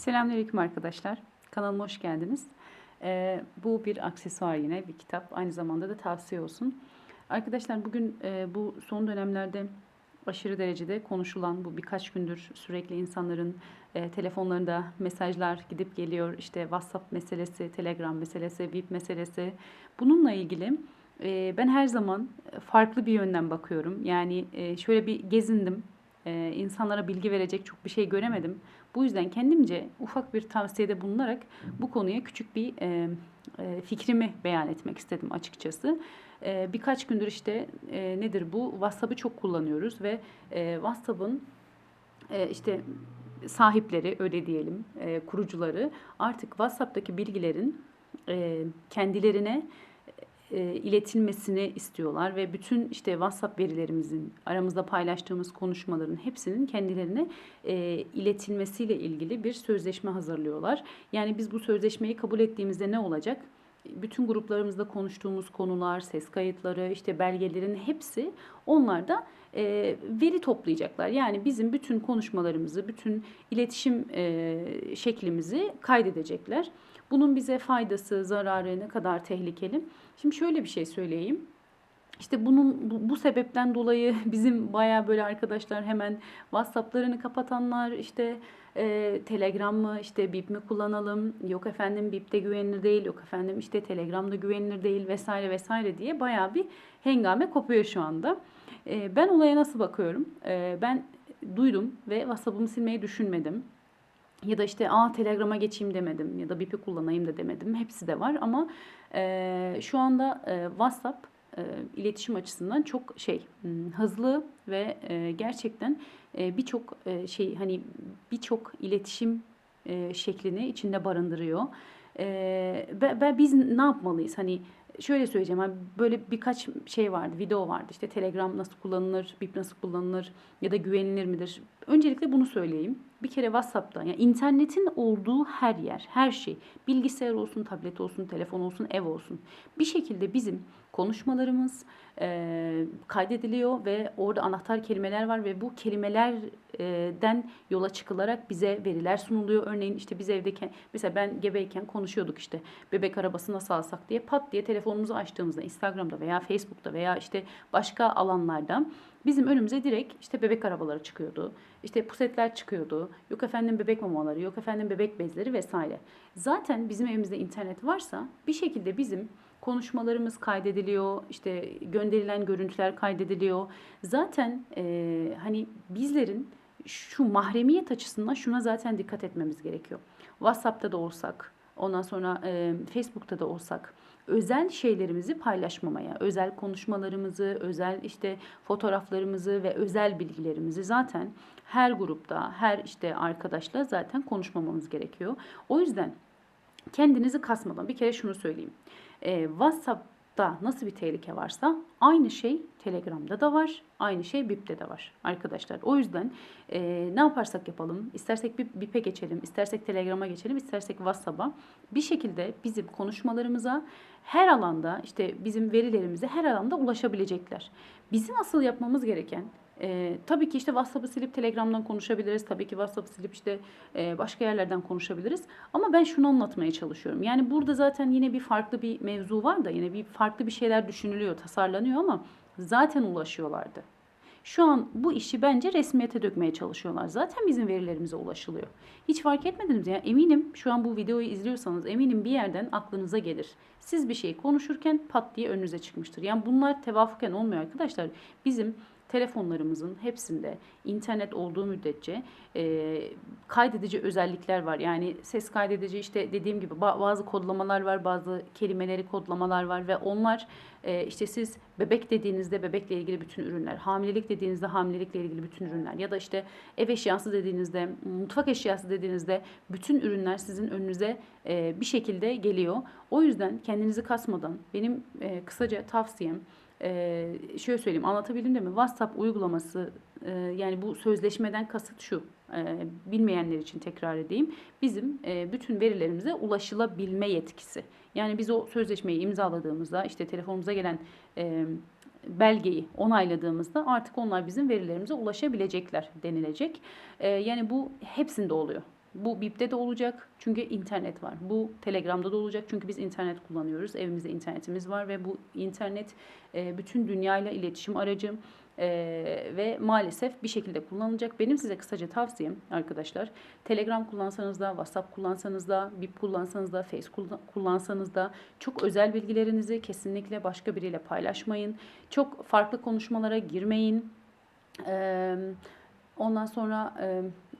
Selamünaleyküm arkadaşlar. Kanalıma hoş geldiniz. Ee, bu bir aksesuar yine bir kitap. Aynı zamanda da tavsiye olsun. Arkadaşlar bugün e, bu son dönemlerde aşırı derecede konuşulan bu birkaç gündür sürekli insanların e, telefonlarında mesajlar gidip geliyor. İşte WhatsApp meselesi, Telegram meselesi, VIP meselesi. Bununla ilgili e, ben her zaman farklı bir yönden bakıyorum. Yani e, şöyle bir gezindim. E, insanlara bilgi verecek çok bir şey göremedim. Bu yüzden kendimce ufak bir tavsiyede bulunarak bu konuya küçük bir e, e, fikrimi beyan etmek istedim açıkçası. E, birkaç gündür işte e, nedir bu? WhatsApp'ı çok kullanıyoruz ve WhatsApp'ın işte sahipleri öyle diyelim kurucuları artık WhatsApp'taki bilgilerin e, kendilerine e, iletilmesini istiyorlar ve bütün işte WhatsApp verilerimizin aramızda paylaştığımız konuşmaların hepsinin kendilerine e, iletilmesiyle ilgili bir sözleşme hazırlıyorlar. Yani biz bu sözleşmeyi kabul ettiğimizde ne olacak? Bütün gruplarımızda konuştuğumuz konular, ses kayıtları, işte belgelerin hepsi onlar da e, veri toplayacaklar. Yani bizim bütün konuşmalarımızı, bütün iletişim e, şeklimizi kaydedecekler. Bunun bize faydası, zararı ne kadar tehlikeli? Şimdi şöyle bir şey söyleyeyim. İşte bunun bu, sebepten dolayı bizim baya böyle arkadaşlar hemen WhatsApp'larını kapatanlar işte e, Telegram mı işte Bip mi kullanalım yok efendim Bip de güvenilir değil yok efendim işte Telegram da güvenilir değil vesaire vesaire diye baya bir hengame kopuyor şu anda. E, ben olaya nasıl bakıyorum? E, ben duydum ve WhatsApp'ımı silmeyi düşünmedim. Ya da işte aa Telegram'a geçeyim demedim ya da Bip'i kullanayım da demedim. Hepsi de var ama e, şu anda e, WhatsApp e, iletişim açısından çok şey hmm, hızlı ve e, gerçekten e, birçok e, şey hani birçok iletişim e, şeklini içinde barındırıyor. E, ve, ve biz ne yapmalıyız? Hani şöyle söyleyeceğim. Hani böyle birkaç şey vardı, video vardı. İşte Telegram nasıl kullanılır, Bip nasıl kullanılır ya da güvenilir midir? Öncelikle bunu söyleyeyim. Bir kere WhatsApp'ta yani internetin olduğu her yer, her şey, bilgisayar olsun, tablet olsun, telefon olsun, ev olsun. Bir şekilde bizim konuşmalarımız e, kaydediliyor ve orada anahtar kelimeler var ve bu kelimelerden yola çıkılarak bize veriler sunuluyor. Örneğin işte biz evdeyken mesela ben gebeyken konuşuyorduk işte bebek arabası nasıl alsak diye pat diye telefonumuzu açtığımızda Instagram'da veya Facebook'ta veya işte başka alanlarda bizim önümüze direkt işte bebek arabaları çıkıyordu. İşte pusetler çıkıyordu. Yok efendim bebek mamaları, yok efendim bebek bezleri vesaire. Zaten bizim evimizde internet varsa bir şekilde bizim konuşmalarımız kaydediliyor, işte gönderilen görüntüler kaydediliyor. Zaten e, hani bizlerin şu mahremiyet açısından şuna zaten dikkat etmemiz gerekiyor. WhatsApp'ta da olsak, ondan sonra e, Facebook'ta da olsak özel şeylerimizi paylaşmamaya, özel konuşmalarımızı, özel işte fotoğraflarımızı ve özel bilgilerimizi zaten her grupta, her işte arkadaşla zaten konuşmamamız gerekiyor. O yüzden kendinizi kasmadan bir kere şunu söyleyeyim. Ee, WhatsApp'ta nasıl bir tehlike varsa aynı şey Telegram'da da var. Aynı şey Bip'te de var arkadaşlar. O yüzden e, ne yaparsak yapalım. istersek Bip'e geçelim, istersek Telegram'a geçelim, istersek WhatsApp'a. Bir şekilde bizim konuşmalarımıza her alanda işte bizim verilerimize her alanda ulaşabilecekler. Bizim asıl yapmamız gereken ee, tabii ki işte WhatsApp'ı silip Telegram'dan konuşabiliriz. Tabii ki WhatsApp'ı silip işte e, başka yerlerden konuşabiliriz. Ama ben şunu anlatmaya çalışıyorum. Yani burada zaten yine bir farklı bir mevzu var da yine bir farklı bir şeyler düşünülüyor, tasarlanıyor ama zaten ulaşıyorlardı. Şu an bu işi bence resmiyete dökmeye çalışıyorlar. Zaten bizim verilerimize ulaşılıyor. Hiç fark etmediniz ya. Eminim şu an bu videoyu izliyorsanız eminim bir yerden aklınıza gelir. Siz bir şey konuşurken pat diye önünüze çıkmıştır. Yani bunlar tevafuken olmuyor arkadaşlar. Bizim telefonlarımızın hepsinde internet olduğu müddetçe e, kaydedici özellikler var. Yani ses kaydedici işte dediğim gibi bazı kodlamalar var, bazı kelimeleri kodlamalar var ve onlar e, işte siz bebek dediğinizde bebekle ilgili bütün ürünler, hamilelik dediğinizde hamilelikle ilgili bütün ürünler ya da işte ev eşyası dediğinizde, mutfak eşyası dediğinizde bütün ürünler sizin önünüze e, bir şekilde geliyor. O yüzden kendinizi kasmadan benim e, kısaca tavsiyem ee, şöyle söyleyeyim anlatabildim de mi? WhatsApp uygulaması e, yani bu sözleşmeden kasıt şu. E, bilmeyenler için tekrar edeyim. Bizim e, bütün verilerimize ulaşılabilme yetkisi. Yani biz o sözleşmeyi imzaladığımızda işte telefonumuza gelen e, belgeyi onayladığımızda artık onlar bizim verilerimize ulaşabilecekler denilecek. E, yani bu hepsinde oluyor. Bu BIP'te de olacak çünkü internet var. Bu Telegram'da da olacak çünkü biz internet kullanıyoruz. Evimizde internetimiz var ve bu internet e, bütün dünyayla iletişim aracı e, ve maalesef bir şekilde kullanılacak. Benim size kısaca tavsiyem arkadaşlar Telegram kullansanız da, WhatsApp kullansanız da, BIP kullansanız da, Face kullan- kullansanız da çok özel bilgilerinizi kesinlikle başka biriyle paylaşmayın. Çok farklı konuşmalara girmeyin. Ondan sonra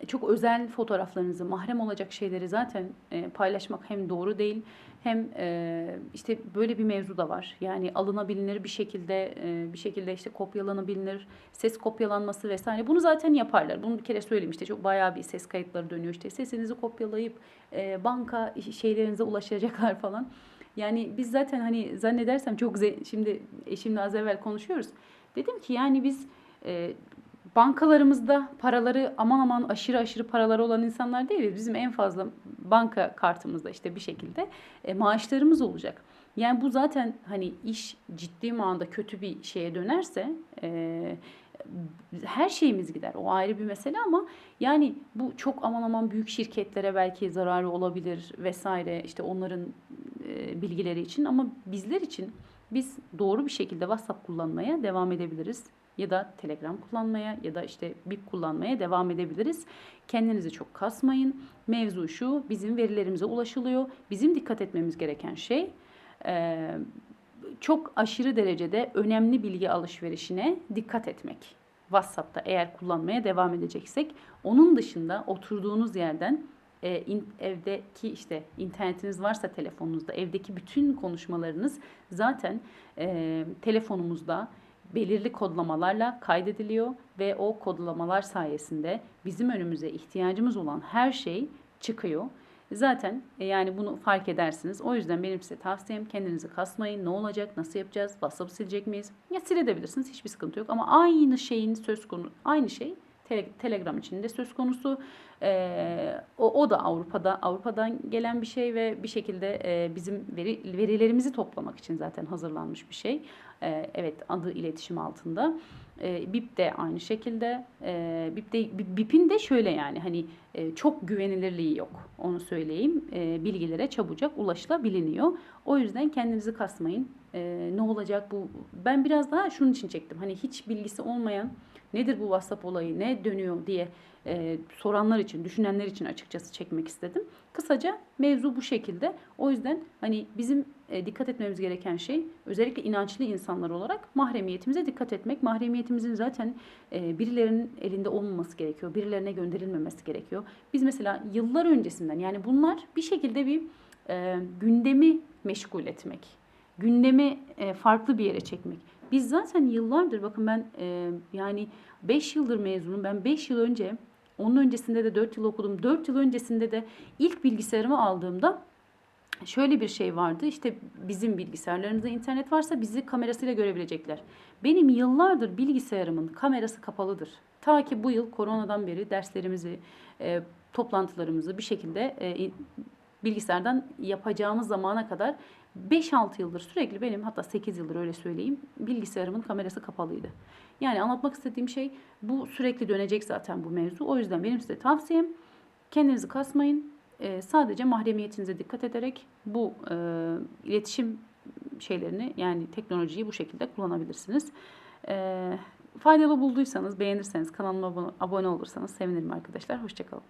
çok özel fotoğraflarınızı, mahrem olacak şeyleri zaten e, paylaşmak hem doğru değil hem e, işte böyle bir mevzu da var. Yani alınabilir bir şekilde e, bir şekilde işte kopyalanabilir, ses kopyalanması vesaire. Bunu zaten yaparlar. Bunu bir kere söyleyeyim işte çok bayağı bir ses kayıtları dönüyor işte sesinizi kopyalayıp e, banka şeylerinize ulaşacaklar falan. Yani biz zaten hani zannedersem çok şimdi eşimle az evvel konuşuyoruz. Dedim ki yani biz e, bankalarımızda paraları aman aman aşırı aşırı paraları olan insanlar değiliz. Bizim en fazla banka kartımızda işte bir şekilde e, maaşlarımız olacak. Yani bu zaten hani iş ciddi manada kötü bir şeye dönerse e, her şeyimiz gider. O ayrı bir mesele ama yani bu çok aman aman büyük şirketlere belki zararı olabilir vesaire işte onların e, bilgileri için ama bizler için biz doğru bir şekilde WhatsApp kullanmaya devam edebiliriz ya da Telegram kullanmaya ya da işte BIP kullanmaya devam edebiliriz. Kendinizi çok kasmayın. Mevzu şu, bizim verilerimize ulaşılıyor. Bizim dikkat etmemiz gereken şey e, çok aşırı derecede önemli bilgi alışverişine dikkat etmek. WhatsApp'ta eğer kullanmaya devam edeceksek. Onun dışında oturduğunuz yerden e, evdeki işte internetiniz varsa telefonunuzda evdeki bütün konuşmalarınız zaten e, telefonumuzda belirli kodlamalarla kaydediliyor ve o kodlamalar sayesinde bizim önümüze ihtiyacımız olan her şey çıkıyor. Zaten e, yani bunu fark edersiniz. O yüzden benim size tavsiyem kendinizi kasmayın. Ne olacak? Nasıl yapacağız? WhatsApp'ı silecek miyiz? Ya silebilirsiniz. Hiçbir sıkıntı yok. Ama aynı şeyin söz konu aynı şey Tele- Telegram için de söz konusu. Ee, o, o da Avrupa'da Avrupa'dan gelen bir şey ve bir şekilde e, bizim veri, verilerimizi toplamak için zaten hazırlanmış bir şey. Ee, evet adı iletişim altında. Ee, BIP de aynı şekilde. Ee, BIP de, BIP'in de şöyle yani hani e, çok güvenilirliği yok. Onu söyleyeyim. Ee, bilgilere çabucak ulaşılabiliyor. O yüzden kendinizi kasmayın. Ee, ne olacak bu? Ben biraz daha şunun için çektim. Hani hiç bilgisi olmayan nedir bu WhatsApp olayı, ne dönüyor diye e, soranlar için, düşünenler için açıkçası çekmek istedim. Kısaca mevzu bu şekilde. O yüzden hani bizim e, dikkat etmemiz gereken şey özellikle inançlı insanlar olarak mahremiyetimize dikkat etmek. Mahremiyetimizin zaten e, birilerinin elinde olmaması gerekiyor. Birilerine gönderilmemesi gerekiyor. Biz mesela yıllar öncesinden yani bunlar bir şekilde bir e, gündemi meşgul etmek. Gündemi e, farklı bir yere çekmek. Biz zaten yıllardır bakın ben e, yani 5 yıldır mezunum. Ben 5 yıl önce onun öncesinde de 4 yıl okudum. 4 yıl öncesinde de ilk bilgisayarımı aldığımda şöyle bir şey vardı. İşte bizim bilgisayarlarımızda internet varsa bizi kamerasıyla görebilecekler. Benim yıllardır bilgisayarımın kamerası kapalıdır. Ta ki bu yıl koronadan beri derslerimizi, e, toplantılarımızı bir şekilde e, bilgisayardan yapacağımız zamana kadar 5-6 yıldır sürekli benim hatta 8 yıldır öyle söyleyeyim bilgisayarımın kamerası kapalıydı. Yani anlatmak istediğim şey bu sürekli dönecek zaten bu mevzu. O yüzden benim size tavsiyem kendinizi kasmayın. Ee, sadece mahremiyetinize dikkat ederek bu e, iletişim şeylerini yani teknolojiyi bu şekilde kullanabilirsiniz. Ee, faydalı bulduysanız, beğenirseniz, kanalıma abone olursanız sevinirim arkadaşlar. Hoşçakalın.